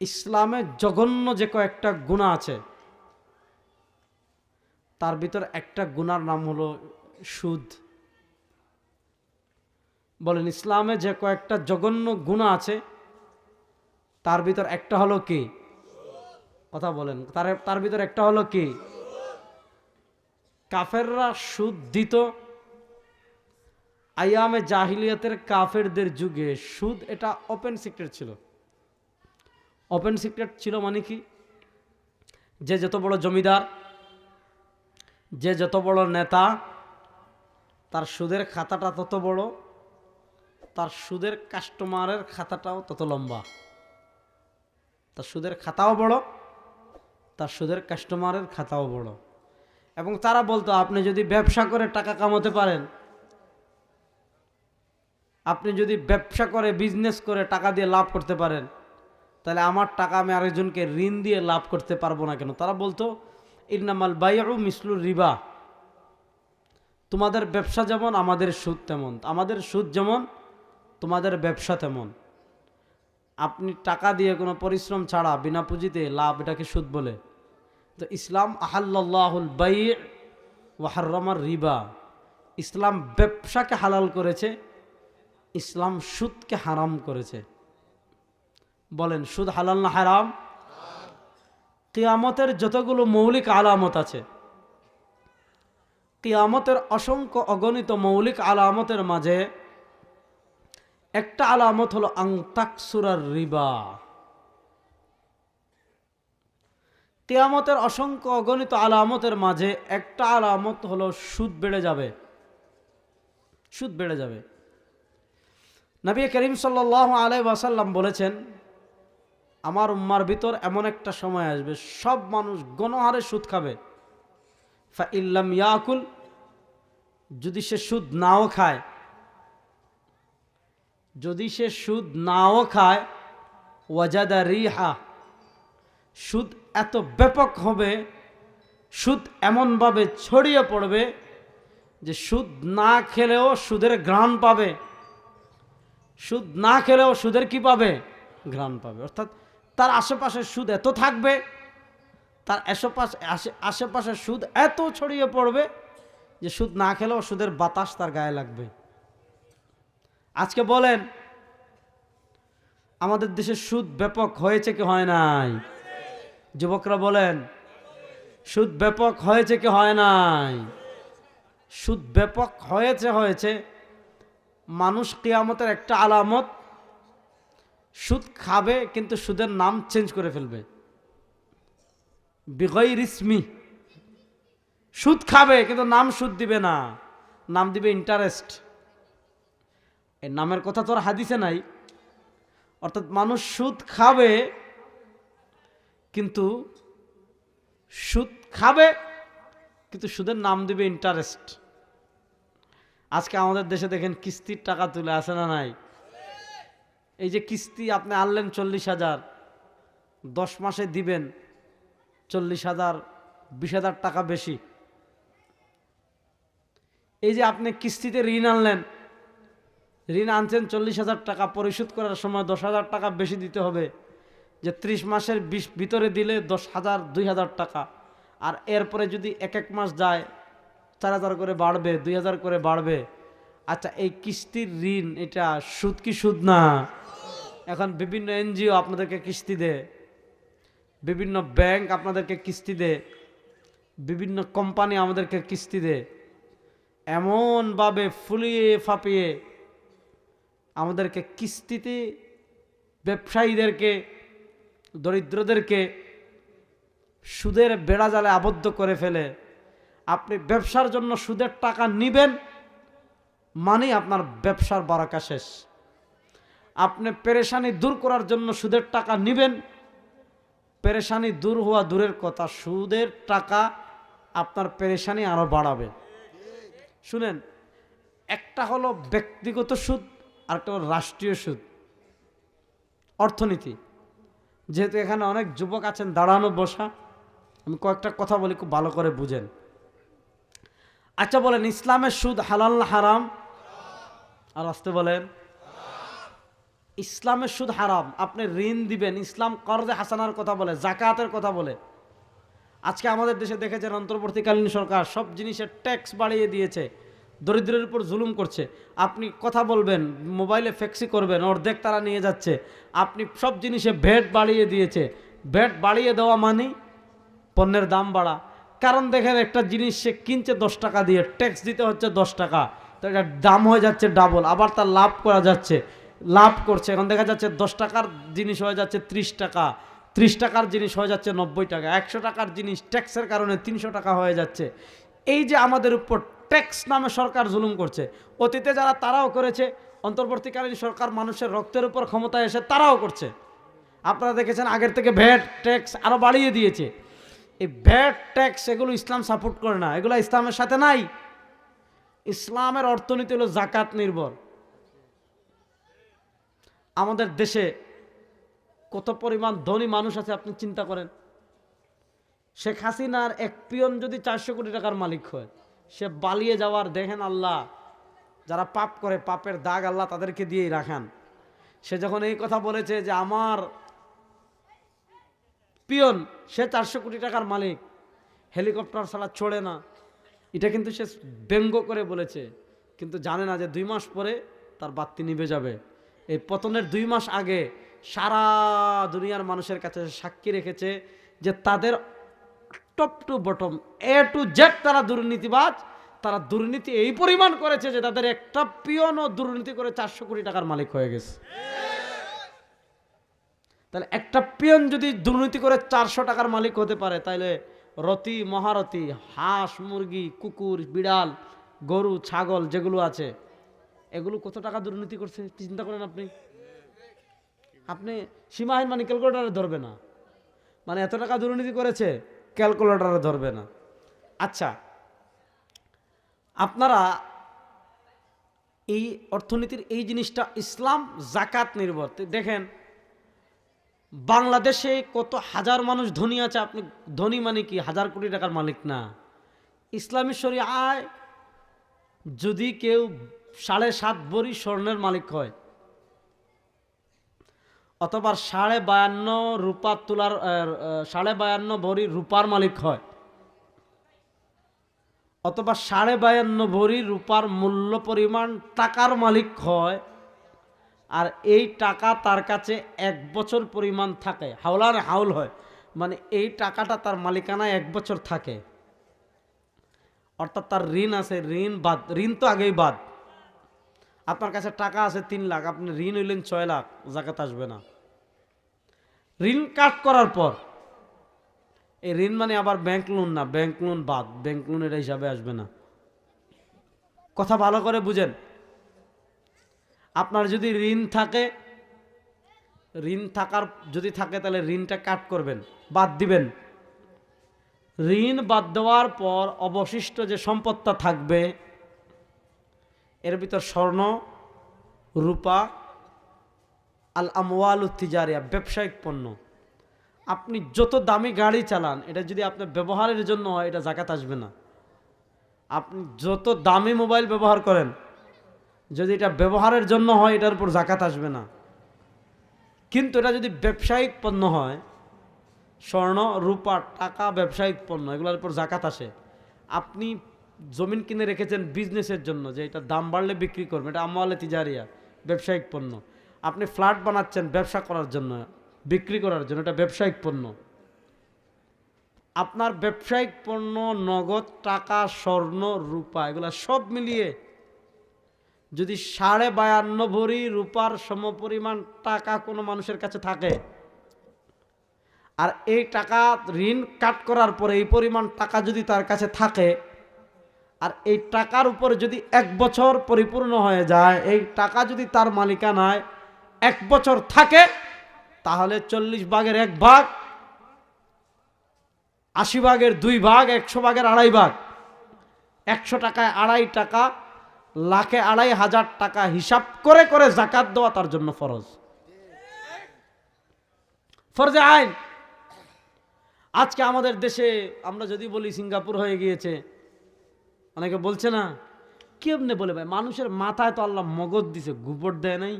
ইসলামে জঘন্য যে কয়েকটা গুণা আছে, তার ভিতর একটা গুনার নাম হলো সুদ। বলেন, ইসলামে যে কয়েকটা জঘন্য গুণা আছে, তার ভিতর একটা হলো কি? কথা বলেন, তার তার ভিতর একটা হলো কি? কাফেররা সুদ দিত। আয়ামে জাহিলিয়াতের কাফেরদের যুগে সুদ এটা ওপেন সিক্রেট ছিল। ওপেন সিক্রেট ছিল মানে কি? যে যত বড় জমিদার, যে যত বড় নেতা, তার সুদের খাতাটা তত বড়, তার সুদের কাস্টমারের খাতাটাও তত লম্বা। তার সুদের খাতাও বড়, তার সুদের কাস্টমারের খাতাও বড়। এবং তারা বলতো, আপনি যদি ব্যবসা করে টাকা কামাতে পারেন, আপনি যদি ব্যবসা করে বিজনেস করে টাকা দিয়ে লাভ করতে পারেন তাহলে আমার টাকা আমি আরেকজনকে ঋণ দিয়ে লাভ করতে পারব না কেন? তারা বলতো, ইন্নামাল বাইউ মিসলুর রিবা। তোমাদের ব্যবসা যেমন, আমাদের সুদ তেমন। আমাদের সুদ যেমন, তোমাদের ব্যবসা তেমন। আপনি টাকা দিয়ে কোনো পরিশ্রম ছাড়া বিনা পুঁজিতে লাভ এটাকে সুদ বলে। তো ইসলাম আহাল্লাহুল বাই ওয়াহার্রমার রিবা। ইসলাম ব্যবসাকে হালাল করেছে, ইসলাম সুদকে হারাম করেছে। বলেন, সুদ হালাল না হারাম? কিয়ামতের যতগুলো মৌলিক আলামত আছে, কিয়ামতের অসংখ্য অগণিত মৌলিক আলামতের মাঝে একটা আলামত হলো আংতাকসুরার রিবা। কিয়ামতের অসংখ্য অগণিত আলামতের মাঝে একটা আলামত হলো সুদ বেড়ে যাবে। সুদ বেড়ে যাবে। নবী করিম সাল্লাহ আলাই ওয়াসাল্লাম বলেছেন আমার উম্মার ভিতর এমন একটা সময় আসবে, সব মানুষ গণহারে সুদ খাবে। ফা ইল্লাম ইয়াকুল, যদি সে সুদ নাও খায়। যদি সে সুদ নাও খায়, ওয়াজাদা রিহা, সুদ এত ব্যাপক হবে, সুদ এমনভাবে ছড়িয়ে পড়বে যে সুদ না খেলেও সুদের ঘ্রাণ পাবে। সুদ না খেলেও সুদের কি পাবে? ঘ্রাণ পাবে। অর্থাৎ তার আশেপাশে সুদ এত থাকবে, তার আশেপাশে আশেপাশে সুদ এত ছড়িয়ে পড়বে যে সুদ না খেলেও সুদের বাতাস তার গায়ে লাগবে। আজকে বলেন, আমাদের দেশে সুদ ব্যাপক হয়েছে কি হয় নাই? যুবকরা বলেন, সুদ ব্যাপক হয়েছে কি হয় নাই? সুদ ব্যাপক হয়েছে হয়েছে। মানুষ কেয়ামতের একটা আলামত সুদ খাবে, কিন্তু সুদের নাম চেঞ্জ করে ফেলবে। বিগই রিসমি সুদ খাবে, কিন্তু নাম সুদ দিবে না। নাম দিবে ইন্টারেস্ট এই নামের কথা তো আর হাদিসে নাই। অর্থাৎ মানুষ সুদ খাবে, কিন্তু সুদ খাবে, কিন্তু সুদের নাম দিবে ইন্টারেস্ট আজকে আমাদের দেশে দেখেন কিস্তির টাকা তুলে আসে না নাই? এই যে কিস্তি আপনি আনলেন চল্লিশ হাজার, দশ মাসে দিবেন চল্লিশ হাজার, বিশ হাজার টাকা বেশি। এই যে আপনি কিস্তিতে ঋণ আনলেন, ঋণ আনছেন চল্লিশ হাজার টাকা, পরিশোধ করার সময় দশ হাজার টাকা বেশি দিতে হবে। যে ত্রিশ মাসের বিশ ভিতরে দিলে দশ হাজার, দুই হাজার টাকা। আর এরপরে যদি এক এক মাস যায়, চার হাজার করে বাড়বে, দুই হাজার করে বাড়বে। আচ্ছা এই কিস্তির ঋণ, এটা সুদ কি সুদ না? এখন বিভিন্ন এনজিও আপনাদেরকে কিস্তি দেয়, বিভিন্ন ব্যাংক আপনাদেরকে কিস্তি দেয়, বিভিন্ন কোম্পানি আমাদেরকে কিস্তি দেয়, এমনভাবে ফুলিয়ে ফাঁপিয়ে আমাদেরকে কিস্তিতে ব্যবসায়ীদেরকে, দরিদ্রদেরকে সুদের বেড়া জালে আবদ্ধ করে ফেলে। আপনি ব্যবসার জন্য সুদের টাকা নিবেন মানে আপনার ব্যবসার বারাকা শেষ। আপনি পেরেশানি দূর করার জন্য সুদের টাকা নিবেন। পেরেশানি দূর হওয়া দূরের কথা, সুদের টাকা আপনার পেরেশানি আরও বাড়াবে। শুনেন, একটা হলো ব্যক্তিগত সুদ, আরেকটা হলো রাষ্ট্রীয় সুদ। অর্থনীতি। যেহেতু এখানে অনেক যুবক আছেন, দাঁড়ানো, বসা, আমি কয়েকটা কথা বলি, খুব ভালো করে বুঝেন। আচ্ছা বলেন, ইসলামের সুদ হালাল হারাম? আর আসতে বলেন ইসলামের সুদ হারাম। আপনি ঋণ দিবেন। ইসলাম করদে হাসানার কথা বলে, জাকাতের কথা বলে। আজকে আমাদের দেশে দেখেছেন অন্তর্বর্তীকালীন সরকার সব জিনিসের ট্যাক্স বাড়িয়ে দিয়েছে, দরিদ্রের উপর জুলুম করছে। আপনি কথা বলবেন মোবাইলে ফ্যাক্সি করবেন, অর্ধেক তারা নিয়ে যাচ্ছে। আপনি সব জিনিসে ভ্যাট বাড়িয়ে দিয়েছে। ভ্যাট বাড়িয়ে দেওয়া মানেই পণ্যের দাম বাড়া। কারণ দেখেন একটা জিনিস সে কিনছে দশ টাকা দিয়ে ট্যাক্স দিতে হচ্ছে দশ টাকা। তো এটা দাম হয়ে যাচ্ছে ডাবল আবার তার লাভ করা যাচ্ছে। লাভ করছে। এখন দেখা যাচ্ছে দশ টাকার জিনিস হয়ে যাচ্ছে ত্রিশ টাকা। ত্রিশ টাকার জিনিস হয়ে যাচ্ছে নব্বই টাকা। একশো টাকার জিনিস ট্যাক্সের কারণে তিনশো টাকা হয়ে যাচ্ছে। এই যে আমাদের উপর ট্যাক্স নামে সরকার জুলুম করছে, অতীতে যারা তারাও করেছে, অন্তর্বর্তীকালীন সরকার মানুষের রক্তের উপর ক্ষমতায় এসে তারাও করছে। আপনারা দেখেছেন আগের থেকে ভ্যাট ট্যাক্স আরও বাড়িয়ে দিয়েছে। এই ভ্যাট ট্যাক্স এগুলো ইসলাম সাপোর্ট করে না। এগুলো ইসলামের সাথে নাই। ইসলামের অর্থনীতি হলো জাকাত নির্ভর। আমাদের দেশে কত পরিমাণ ধনী মানুষ আছে আপনি চিন্তা করেন। শেখ হাসিনার এক পিয়ন যদি চারশো কোটি টাকার মালিক হয়, সে বালিয়ে যাওয়ার দেখেন আল্লাহ, যারা পাপ করে পাপের দাগ আল্লাহ তাদেরকে দিয়েই রাখান। সে যখন এই কথা বলেছে যে আমার পিয়ন, সে চারশো কোটি টাকার মালিক, হেলিকপ্টার ছাড়া ছড়ে না। এটা কিন্তু সে ব্যঙ্গ করে বলেছে, কিন্তু জানে না যে দুই মাস পরে তার বাত্তি নিভে যাবে। এই পতনের দুই মাস আগে সারা দুনিয়ার মানুষের কাছে সাক্ষী রেখেছে যে তাদের top to bottom, A to Z তারা দুর্নীতিবাজ, তারা দুর্নীতি এই পরিমাণ করেছে যে তাদের একটা পিয়নও দুর্নীতি করে চারশো কোটি টাকার মালিক হয়ে গেছে। তাহলে একটা পিয়ন যদি দুর্নীতি করে চারশো টাকার মালিক হতে পারে, তাহলে রতি, মহারতি, হাঁস, মুরগি, কুকুর, বিড়াল, গরু, ছাগল যেগুলো আছে এগুলো কত টাকা দুর্নীতি করছে? চিন্তা করেন আপনি। আপনি সীমাহীন মানে ক্যালকুলেটারে ধরবে না। মানে এত টাকা দুর্নীতি করেছে, ক্যালকুলেটারে ধরবে না। আচ্ছা আপনারা এই অর্থনীতির এই জিনিসটা ইসলাম জাকাত নির্ভর। দেখেন, বাংলাদেশে কত হাজার মানুষ ধনী আছে, আপনি ধনী মানে কি? হাজার কোটি টাকার মালিক না। ইসলামী শরী আয় যদি কেউ সাড়ে সাত বড়ি স্বর্ণের মালিক হয়। অথবা সাড়ে বায়ান্ন রূপা তোলার সাড়ে বায়ান্ন ভরি রূপার মালিক হয়। অথবা সাড়ে বায়ান্ন ভরি রূপার মূল্য পরিমাণ টাকার মালিক হয়, আর এই টাকা তার কাছে এক বছর পরিমাণ থাকে। হাওলার হাউল হয় মানে এই টাকাটা তার মালিকানায় এক বছর থাকে। অর্থাৎ তার ঋণ আছে, ঋণ বাদ, ঋণ তো আগেই বাদ। আপনার কাছে টাকা আছে তিন লাখ, আপনি ঋণ হইলেন ছয় লাখ, জাকাত আসবে না। ঋণ কাট করার পর, এই ঋণ মানে আবার ব্যাংক লোন না ব্যাংক লোন বাদ ব্যাংক লোনের হিসাবে আসবে না। কথা ভালো করে বুঝেন। আপনার যদি ঋণ থাকে, ঋণ থাকার, যদি থাকে তাহলে ঋণটা কাট করবেন, বাদ দিবেন। ঋণ বাদ দেওয়ার পর অবশিষ্ট যে সম্পদটা থাকবে এর ভিতর স্বর্ণ, রূপা আল আমওয়াল তিজারিয়া ব্যবসায়িক পণ্য। আপনি যত দামি গাড়ি চালান, এটা যদি আপনার ব্যবহারের জন্য হয়, এটা জাকাত আসবে না। আপনি যত দামি মোবাইল ব্যবহার করেন, যদি এটা ব্যবহারের জন্য হয়, এটার উপর জাকাত আসবে না। কিন্তু এটা যদি ব্যবসায়িক পণ্য হয়, স্বর্ণ, রূপা, টাকা, ব্যবসায়িক পণ্য, এগুলোর উপর জাকাত আসে। আপনি জমিন কিনে রেখেছেন বিজনেসের জন্য, যে এটা দাম বাড়লে বিক্রি করবেন এটা আমলে তিজারিয়া, ব্যবসায়িক পণ্য। আপনি ফ্ল্যাট বানাচ্ছেন ব্যবসা করার জন্য, বিক্রি করার জন্য, এটা ব্যবসায়িক পণ্য। আপনার ব্যবসায়িক পণ্য, নগদ, টাকা, স্বর্ণ, রূপা, এগুলা সব মিলিয়ে যদি সাড়ে বায়ান্ন ভরি রূপার সমপরিমাণ টাকা কোনো মানুষের কাছে থাকে, আর এই টাকা ঋণ কাট করার পরে এই পরিমাণ টাকা যদি তার কাছে থাকে আর এই টাকার উপর যদি এক বছর পরিপূর্ণ হয়ে যায়, এই টাকা যদি তার মালিকানায় এক বছর থাকে, তাহলে চল্লিশ ভাগের এক ভাগ, আশি ভাগের দুই ভাগ, একশো ভাগের আড়াই ভাগ। একশো টাকায় আড়াই টাকা, লাখে আড়াই হাজার টাকা হিসাব করে করে জাকাত দেওয়া তার জন্য ফরজ। ফরজে আইন। আজকে আমাদের দেশে, আমরা যদি বলি সিঙ্গাপুর হয়ে গিয়েছে অনেকে বলছে না, কেমনে বলে ভাই? মানুষের মাথায় তো আল্লাহ মগজ দিছে, গুবর দেয় নাই।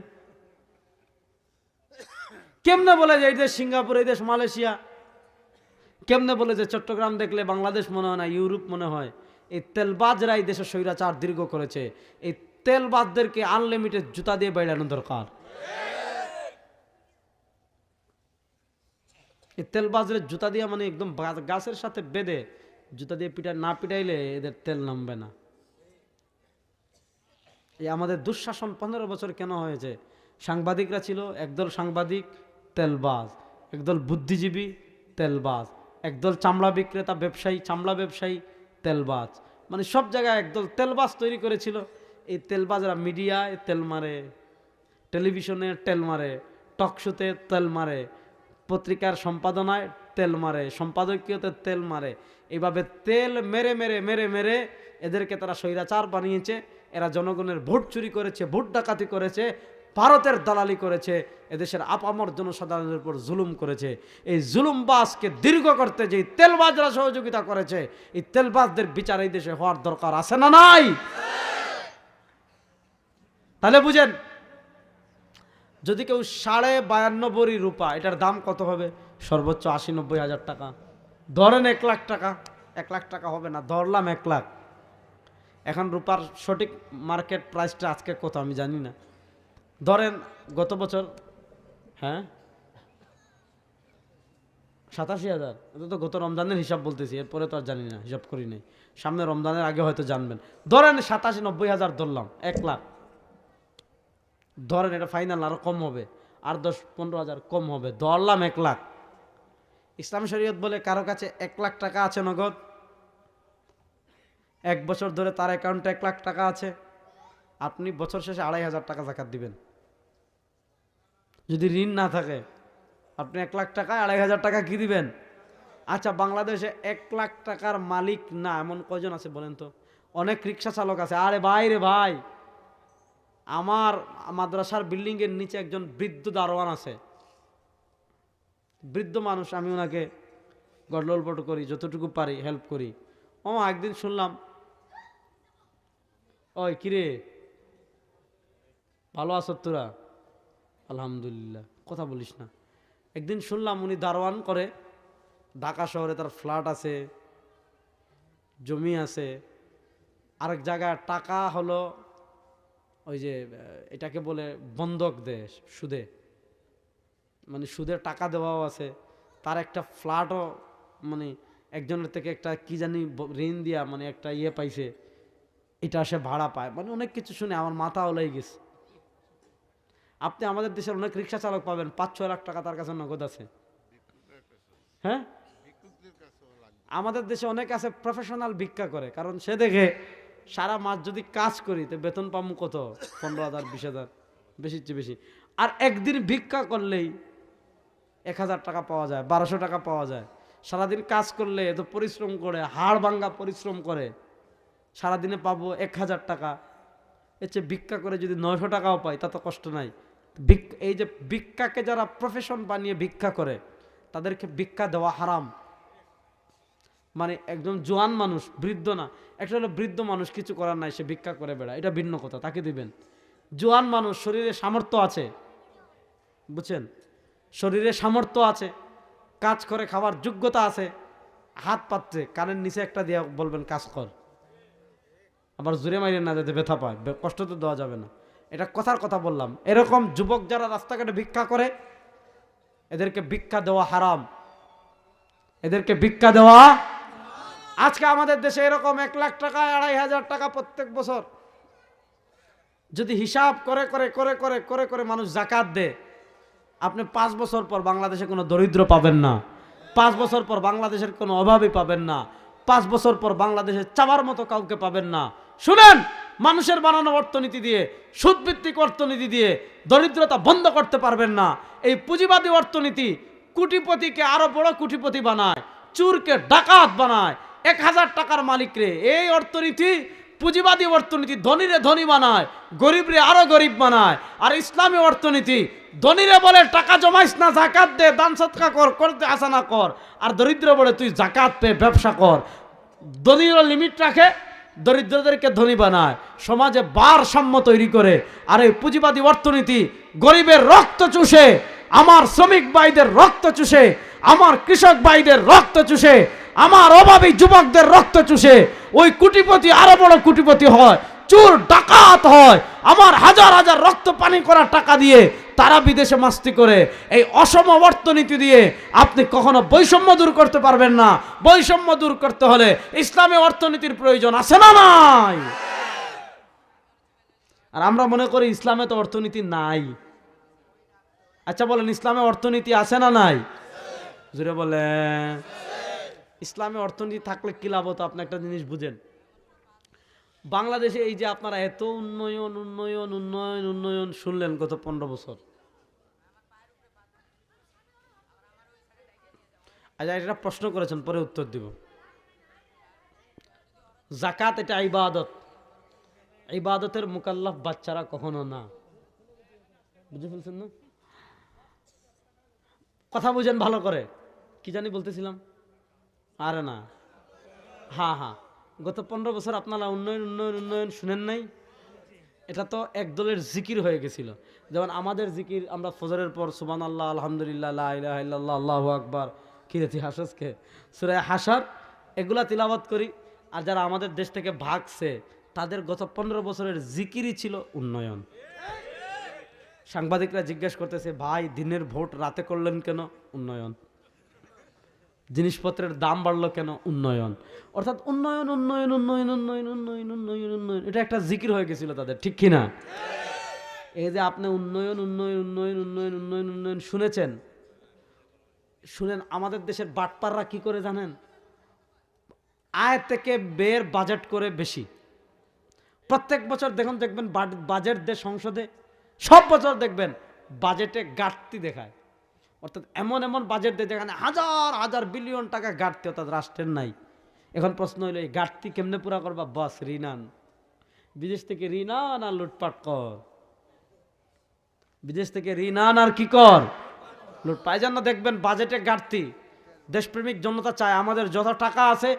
কেমনে বলে যে এই দেশ সিঙ্গাপুর, এই দেশ মালয়েশিয়া? কেমনে বলে যে চট্টগ্রাম দেখলে বাংলাদেশ মনে হয় না, ইউরোপ মনে হয়? এই তেলবাজরা এই দেশের স্বৈরাচার দীর্ঘ করেছে। এই তেলবাজদেরকে আনলিমিটেড জুতা দিয়ে বেড়ানো দরকার। এই তেলবাজের জুতা দিয়ে মানে একদম গাছের সাথে বেঁধে জুতা দিয়ে পিটা না পিটাইলে এদের তেল নামবে না। এই আমাদের দুঃশাসন পনেরো বছর কেন হয়েছে? সাংবাদিকরা ছিল, একদল সাংবাদিক তেলবাজ, একদল বুদ্ধিজীবী তেলবাজ, একদল চামড়া বিক্রেতা ব্যবসায়ী, চামড়া ব্যবসায়ী তেলবাজ। মানে সব জায়গায় একদল তেলবাজ তৈরি করেছিল। এই তেলবাজরা মিডিয়ায় তেল মারে, টেলিভিশনে তেল মারে টকশোতে তেল মারে, পত্রিকার সম্পাদনায় তেল মারে, সম্পাদকীয়তে তেল মারে। এইভাবে তেল মেরে মেরে মেরে মেরে এদেরকে তারা স্বৈরাচার বানিয়েছে, এরা জনগণের ভোট চুরি করেছে, ভোট ডাকাতি করেছে, ভারতের দালালি করেছে, এদেশের আপামর জনসাধারণের উপর জুলুম করেছে। এই জুলুমবাজকে দীর্ঘ করতে যে তেলবাজরা সহযোগিতা করেছে, এই তেলবাজদের বিচার এই দেশে হওয়ার দরকার আছে না নাই? তাহলে বুঝেন, যদি কেউ সাড়ে বায়ান্ন বড়ি রূপা, এটার দাম কত হবে? সর্বোচ্চ আশি নব্বই হাজার টাকা। ধরেন এক লাখ টাকা, এক লাখ টাকা হবে না, ধরলাম এক লাখ। এখন রূপার সঠিক মার্কেট প্রাইসটা আজকে কত আমি জানি না। ধরেন গত বছর হ্যাঁ? সাতাশি হাজার, এটা তো গত রমজানের হিসাব বলতেছি, এরপরে তো আর জানি না, হিসাব করি নাই। সামনে রমজানের আগে হয়তো জানবেন। ধরেন সাতাশি নব্বই হাজার ধরলাম, এক লাখ। ধরেন এটা ফাইনাল আরও কম হবে, আর দশ পনেরো হাজার কম হবে, ধরলাম এক লাখ। ইসলাম শরীয়ত বলে কারও কাছে এক লাখ টাকা আছে নগদ? এক বছর ধরে তার অ্যাকাউন্টে এক লাখ টাকা আছে। আপনি বছর শেষে আড়াই হাজার টাকা জাকাত দিবেন। যদি ঋণ না থাকে, আপনি এক লাখ টাকা আড়াই হাজার টাকা কি দিবেন? আচ্ছা বাংলাদেশে এক লাখ টাকার মালিক না, এমন কজন আছে বলেন তো? অনেক রিক্সা চালক আছে। আরে ভাই রে ভাই! আমার মাদ্রাসার বিল্ডিং এর নিচে একজন বৃদ্ধ দারোয়ান আছে। বৃদ্ধ মানুষ, আমি ওনাকে গডলপট করি, যতটুকু পারি হেল্প করি। ও, একদিন শুনলাম, ওই, কিরে? ভালো আছো তোরা? আলহামদুলিল্লাহ। কথা বলিস না। একদিন শুনলাম, উনি দারোয়ান করে, ঢাকা শহরে তার ফ্ল্যাট আছে, জমি আছে। আরেক জায়গায় টাকা হলো, ওই যে, এটাকে বলে বন্ধক দেশ, সুদে। মানে সুদের টাকা দেওয়াও আছে। তার একটা ফ্ল্যাটও মানে একজনের থেকে একটা কি জানি ঋণ দিয়া মানে একটা ইয়ে পাইছে। এটা সে ভাড়া পায়। মানে অনেক কিছু শুনে আমার মাথা ওলাই গেছে। আপনি আমাদের দেশের অনেক রিক্সা চালক পাবেন, পাঁচ ছয় লাখ টাকা তার কাছে নগদ আছে। হ্যাঁ? আমাদের দেশে অনেক আছে প্রফেশনাল ভিক্ষা করে। কারণ সে দেখে সারা মাস যদি কাজ করি, তো বেতন পাবো কত? পনেরো হাজার, বিশ হাজার বেশির চেয়ে বেশি। আর একদিন ভিক্ষা করলেই এক হাজার টাকা পাওয়া যায়, বারোশো টাকা পাওয়া যায়। সারাদিন কাজ করলে, এত পরিশ্রম করে, হাড় ভাঙ্গা পরিশ্রম করে, সারাদিনে পাবো এক হাজার টাকা। এর চেয়ে ভিক্ষা করে যদি নয়শো টাকাও পাই, তা তো কষ্ট নাই। এই যে ভিক্ষাকে যারা প্রফেশন বানিয়ে ভিক্ষা করে, তাদেরকে ভিক্ষা দেওয়া হারাম। মানে একজন জোয়ান মানুষ, বৃদ্ধ না, একটা হলো বৃদ্ধ মানুষ কিছু করার নাই, সে ভিক্ষা করে বেড়ায়। এটা ভিন্ন কথা, তাকে দিবেন। জোয়ান মানুষ, শরীরে সামর্থ্য আছে, বুঝছেন? শরীরে সামর্থ্য আছে, কাজ করে খাওয়ার যোগ্যতা আছে, হাত পাচ্ছে কানের নিচে একটা দিয়ে বলবেন, কাজ কর। আবার জোরে মাইরে না যাতে ব্যথা পায় কষ্ট তো দেওয়া যাবে না। এটা কথার কথা বললাম। এরকম যুবক যারা রাস্তাঘাটে ভিক্ষা করে, এদেরকে ভিক্ষা দেওয়া হারাম। এদেরকে ভিক্ষা দেওয়া আজকে আমাদের দেশে এরকম এক লাখ টাকা, আড়াই হাজার টাকা প্রত্যেক বছর। যদি হিসাব করে করে করে করে করে করে মানুষ জাকাত দেয় আপনি পাঁচ বছর পর বাংলাদেশে কোনো দরিদ্র পাবেন না। পাঁচ বছর পর বাংলাদেশের কোনো অভাবই পাবেন না। পাঁচ বছর পর বাংলাদেশে চাবার মতো কাউকে পাবেন না। শুনেন, মানুষের বানানো অর্থনীতি দিয়ে, সুদভিত্তিক অর্থনীতি দিয়ে দরিদ্রতা বন্ধ করতে পারবেন না। এই পুঁজিবাদী অর্থনীতি কুটিপতিকে আরও বড় কুটিপতি বানায়, চুরকে ডাকাত বানায়। এক হাজার টাকার মালিকরে এই অর্থনীতি পুঁজিবাদী অর্থনীতি ধনীরে ধনী বানায়, গরিবরে আরও গরিব বানায়। আর ইসলামী অর্থনীতি ধনীরে বলে টাকা জমাইস না, জাকাত দে, দান সৎকা কর, করতে আসা না কর। আর দরিদ্র বলে তুই জাকাত পে ব্যবসা কর। দলীয় লিমিট রাখে দরিদ্রদেরকে ধনী বানায়, সমাজে ভারসাম্য তৈরি করে, আর এই পুঁজিবাদী অর্থনীতি গরিবের রক্ত চুষে, আমার শ্রমিক ভাইদের রক্ত চুষে, আমার কৃষক ভাইদের রক্ত চুষে, আমার অভাবী যুবকদের রক্ত চুষে, ওই কুটিপতি আরও বড় কুটিপতি হয়, চুর ডাকাত হয়, আমার হাজার হাজার রক্ত পানি করা টাকা দিয়ে তারা বিদেশে মাস্তি করে, এই অসম অর্থনীতি দিয়ে আপনি কখনো বৈষম্য দূর করতে পারবেন না। বৈষম্য দূর করতে হলে ইসলামী অর্থনীতির প্রয়োজন আছে না নাই? আর আমরা মনে করি ইসলামে তো অর্থনীতি নাই। আচ্ছা বলেন, ইসলামে অর্থনীতি আছে না নাই? জুড়ে বলেন। ইসলামে অর্থনীতি থাকলে কি লাভ হতো? আপনি একটা জিনিস বুঝেন। বাংলাদেশে এই যে আপনারা এত উন্নয়ন উন্নয়ন উন্নয়ন উন্নয়ন শুনলেন গত পনেরো বছর। আচ্ছা এটা প্রশ্ন করেছেন, পরে উত্তর দিব। জাকাত এটা ইবাদত। ইবাদতের মোকাল্লাফ বাচ্চারা কখনো না। বুঝে ফেলছেন না? কথা বুঝেন ভালো করে। কি জানি বলতেছিলাম? আরে না। হ্যাঁ হ্যাঁ। গত পনেরো বছর আপনারা উন্নয়ন উন্নয়ন উন্নয়ন শুনেন নাই? এটা তো এক দলের জিকির হয়ে গেছিল। যেমন আমাদের জিকির, আমরা ফজরের পর সুবান আল্লাহ আলহামদুলিল্লাহ আল্লাহ আকবার। কিরেতি হাসসকে সুরায় হাসার এগুলা তিলাবাত করি। আর যারা আমাদের দেশ থেকে ভাগছে, তাদের গত পনেরো বছরের জিকিরই ছিল উন্নয়ন। সাংবাদিকরা জিজ্ঞেস করতেছে, ভাই, দিনের ভোট রাতে করলেন কেন উন্নয়ন? জিনিসপত্রের দাম বাড়লো কেন? উন্নয়ন। অর্থাৎ উন্নয়ন উন্নয়ন উন্নয়ন উন্নয়ন উন্নয়ন উন্নয়ন উন্নয়ন। এটা একটা জিকির হয়ে গেছিল তাদের, ঠিক কিনা? এই যে আপনি উন্নয়ন উন্নয়ন উন্নয়ন উন্নয়ন উন্নয়ন উন্নয়ন শুনেছেন? শুনেন, আমাদের দেশের বাটপাররা কি করে জানেন? আয় থেকে বের বাজেট করে বেশি। প্রত্যেক বছর দেখুন, দেখবেন বাজেট দেয় সংসদে, সব বছর দেখবেন বাজেটে ঘাটতি দেখায়। অর্থাৎ এমন এমন বাজেট দেয় যেখানে হাজার হাজার বিলিয়ন টাকা ঘাটতি, অর্থাৎ রাষ্ট্রের নাই। এখন প্রশ্ন হইল, এই ঘাটতি কেমনে পুরা করবা? বাস ঋণ আন বিদেশ থেকে ঋণ আন আর লুটপাট কর। বিদেশ থেকে ঋণ আন আর কি কর? লুট পাই না দেখবেন বাজেটে ঘাটতি। দেশপ্রেমিক জনতা চায় আমাদের যত টাকা আছে,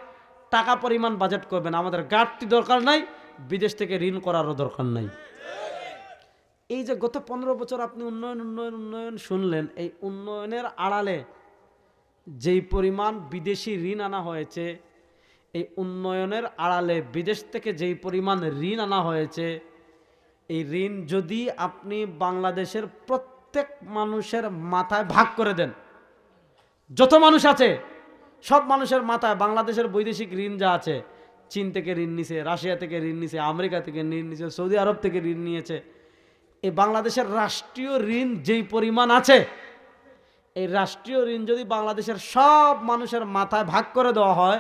টাকা পরিমাণ বাজেট করবেন। আমাদের ঘাটতি দরকার নাই, বিদেশ থেকে ঋণ করারও দরকার নাই। এই যে গত পনেরো বছর আপনি উন্নয়ন উন্নয়ন উন্নয়ন শুনলেন, এই উন্নয়নের আড়ালে যেই পরিমাণ বিদেশি ঋণ আনা হয়েছে, এই উন্নয়নের আড়ালে বিদেশ থেকে যেই পরিমাণ ঋণ আনা হয়েছে, এই ঋণ যদি আপনি বাংলাদেশের প্রত্যেক মানুষের মাথায় ভাগ করে দেন, যত মানুষ আছে, সব মানুষের মাথায়, বাংলাদেশের বৈদেশিক ঋণ যা আছে, চীন থেকে ঋণ নিছে, রাশিয়া থেকে ঋণ নিছে, আমেরিকা থেকে ঋণ নিছে, সৌদি আরব থেকে ঋণ নিয়েছে এই বাংলাদেশের রাষ্ট্রীয় ঋণ যেই পরিমাণ আছে, এই রাষ্ট্রীয় ঋণ যদি বাংলাদেশের সব মানুষের মাথায় ভাগ করে দেওয়া হয়,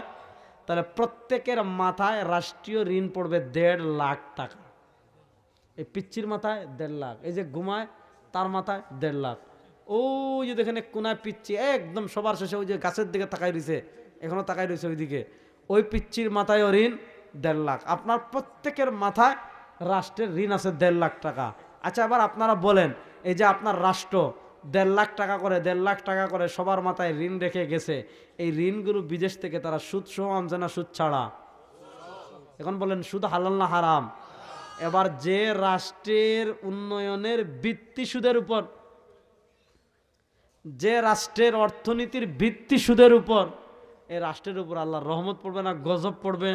তাহলে প্রত্যেকের মাথায় রাষ্ট্রীয় ঋণ পড়বে দেড় লাখ টাকা। এই পিচ্ছির মাথায় দেড় লাখ, এই যে ঘুমায় তার মাথায় দেড় লাখ। ওই যে দেখেন কোনায় পিচ্ছি একদম সবার শেষে ওই যে গাছের দিকে তাকাই রয়েছে, এখনও তাকাই রয়েছে ওইদিকে। ওই পিচ্ছির মাথায় ঋণ দেড় লাখ। আপনার প্রত্যেকের মাথায় রাষ্ট্রের ঋণ আছে দেড় লাখ টাকা। আচ্ছা এবার আপনারা বলেন, এই যে আপনার রাষ্ট্র, দেড় লাখ টাকা করে, দেড় লাখ টাকা করে সবার মাথায় ঋণ রেখে গেছে, এই ঋণগুলো বিদেশ থেকে তারা সুদ সহ আনছে না সুদ ছাড়া? এখন বলেন, সুদ হালাল না হারাম? এবার যে রাষ্ট্রের উন্নয়নের ভিত্তি সুদের উপর, যে রাষ্ট্রের অর্থনীতির ভিত্তি সুদের উপর এই রাষ্ট্রের উপর আল্লাহর রহমত পড়বে না গজব পড়বে?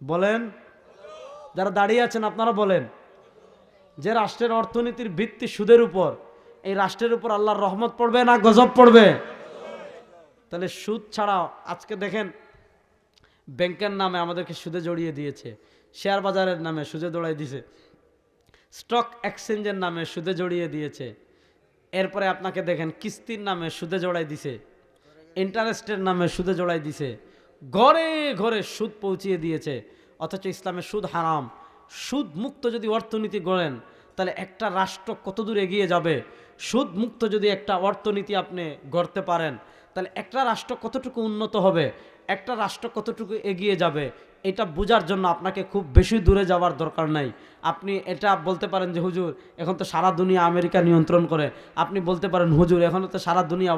বলেন, যারা দাঁড়িয়ে আছেন আপনারা বলেন। যে রাষ্ট্রের অর্থনীতির ভিত্তি সুদের উপর, এই রাষ্ট্রের উপর আল্লাহর রহমত পড়বে না গজব পড়বে? তাহলে সুদ ছাড়াও আজকে দেখেন, ব্যাংকের নামে আমাদেরকে সুদে জড়িয়ে দিয়েছে, শেয়ার বাজারের নামে সুদে দৌড়াই দিয়েছে স্টক এক্সচেঞ্জের নামে সুদে জড়িয়ে দিয়েছে, এরপরে আপনাকে দেখেন কিস্তির নামে সুদে জড়াই দিছে, ইন্টারেস্টের নামে সুদে জড়াই দিছে, ঘরে ঘরে সুদ পৌঁছিয়ে দিয়েছে, অথচ ইসলামে সুদ হারাম। সুদ মুক্ত যদি অর্থনীতি গড়েন, তাহলে একটা রাষ্ট্র কত দূর এগিয়ে যাবে? সুদ মুক্ত যদি একটা অর্থনীতি আপনি গড়তে পারেন, তাহলে একটা রাষ্ট্র কতটুকু উন্নত হবে? একটা রাষ্ট্র কতটুকু এগিয়ে যাবে? এটা বোঝার জন্য আপনাকে খুব বেশি দূরে যাওয়ার দরকার নাই। আপনি এটা বলতে পারেন যে, হুজুর, এখন তো সারা দুনিয়া আমেরিকা নিয়ন্ত্রণ করে। আপনি বলতে পারেন, হুজুর, এখন তো সারা দুনিয়া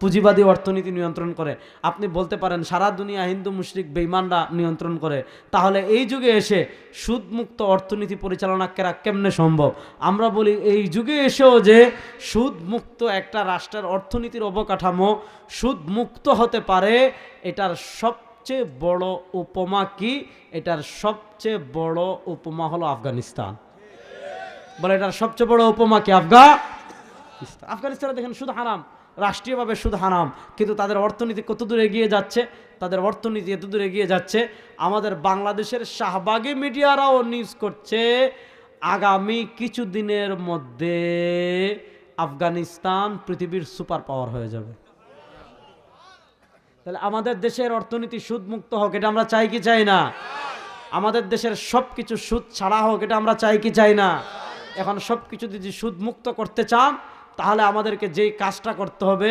পুঁজিবাদী অর্থনীতি নিয়ন্ত্রণ করে। আপনি বলতে পারেন, সারা দুনিয়া হিন্দু মুশরিক বেইমানরা নিয়ন্ত্রণ করে। তাহলে এই যুগে এসে সুদমুক্ত অর্থনীতি পরিচালনা করা কেমনে সম্ভব? আমরা বলি, এই যুগে এসেও যে সুদমুক্ত একটা রাষ্ট্রের অর্থনীতির অবকাঠামো সুদমুক্ত হতে পারে, এটার সবচেয়ে বড় উপমা কি? এটার সবচেয়ে বড় উপমা হলো আফগানিস্তান। বলে এটার সবচেয়ে বড় উপমা কি? আফগানিস্তান। আফগানিস্তানে দেখেন সুদ হারাম, রাষ্ট্রীয়ভাবে সুদ হারাম। কিন্তু তাদের অর্থনীতি কত দূর এগিয়ে যাচ্ছে? তাদের অর্থনীতি এত দূর এগিয়ে যাচ্ছে, আমাদের বাংলাদেশের শাহবাগী মিডিয়ারাও নিউজ করছে, আগামী কিছু দিনের মধ্যে আফগানিস্তান পৃথিবীর সুপার পাওয়ার হয়ে যাবে। তাহলে আমাদের দেশের অর্থনীতি সুদমুক্ত হোক, এটা আমরা চাই কি চাই না? আমাদের দেশের সব কিছু সুদ ছাড়া হোক, এটা আমরা চাই কি চাই না? এখন সব কিছু যদি সুদমুক্ত করতে চান, তাহলে আমাদেরকে যেই কাজটা করতে হবে,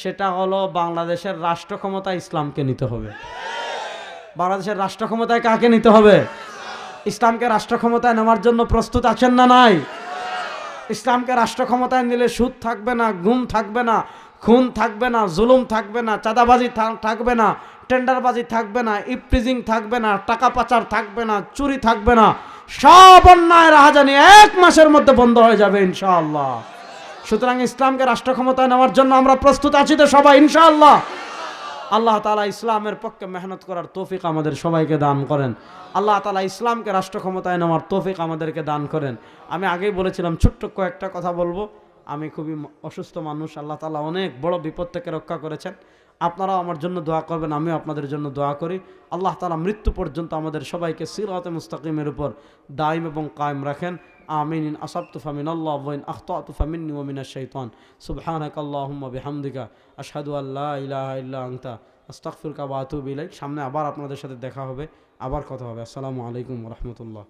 সেটা হলো বাংলাদেশের রাষ্ট্র ক্ষমতা ইসলামকে নিতে হবে। বাংলাদেশের রাষ্ট্র ক্ষমতায় কাকে নিতে হবে? ইসলামকে রাষ্ট্র ক্ষমতায় নেওয়ার জন্য প্রস্তুত আছেন না নাই? ইসলামকে রাষ্ট্র ক্ষমতায় নিলে সুদ থাকবে না, গুম থাকবে না। খুন থাকবে না, জুলুম থাকবে না, চাঁদাবাজি থাকবে না, টেন্ডারবাজি থাকবে না ইপ্রিজিং থাকবে না, টাকা পাচার থাকবে না, চুরি থাকবে না, সব অন্যায় রাহাজানি এক মাসের মধ্যে বন্ধ হয়ে যাবে ইনশাআল্লাহ। সুতরাং ইসলামকে রাষ্ট্র ক্ষমতায় নেওয়ার জন্য আমরা প্রস্তুত আছি তো সবাই, ইনশাআল্লাহ। আল্লাহ তালা ইসলামের পক্ষে মেহনত করার তৌফিক আমাদের সবাইকে দান করেন। আল্লাহ তালা ইসলামকে রাষ্ট্র ক্ষমতায় নেওয়ার তৌফিক আমাদেরকে দান করেন। আমি আগেই বলেছিলাম, ছোট্ট কয়েকটা কথা বলব। আমি খুবই অসুস্থ মানুষ, আল্লাহ তালা অনেক বড় বিপদ থেকে রক্ষা করেছেন। আপনারাও আমার জন্য দোয়া করবেন, আমিও আপনাদের জন্য দোয়া করি। আল্লাহ তালা মৃত্যু পর্যন্ত আমাদের সবাইকে সিরাতে মুস্তাকিমের উপর দাইম এবং কায়েম রাখেন। আমিন। ইন আসাবতু ফামিন আল্লাহ ওয়াইন আখতাতু ফামিন্নি ওয়া মিনাশ শাইতান। সুবহানাক আল্লাহুম্মা বিহামদিকা। আশহাদু আল্লা ইলাহা সামনে আবার আপনাদের সাথে দেখা হবে, আবার কথা হবে। আসসালামু আলাইকুম রাহমাতুল্লাহ।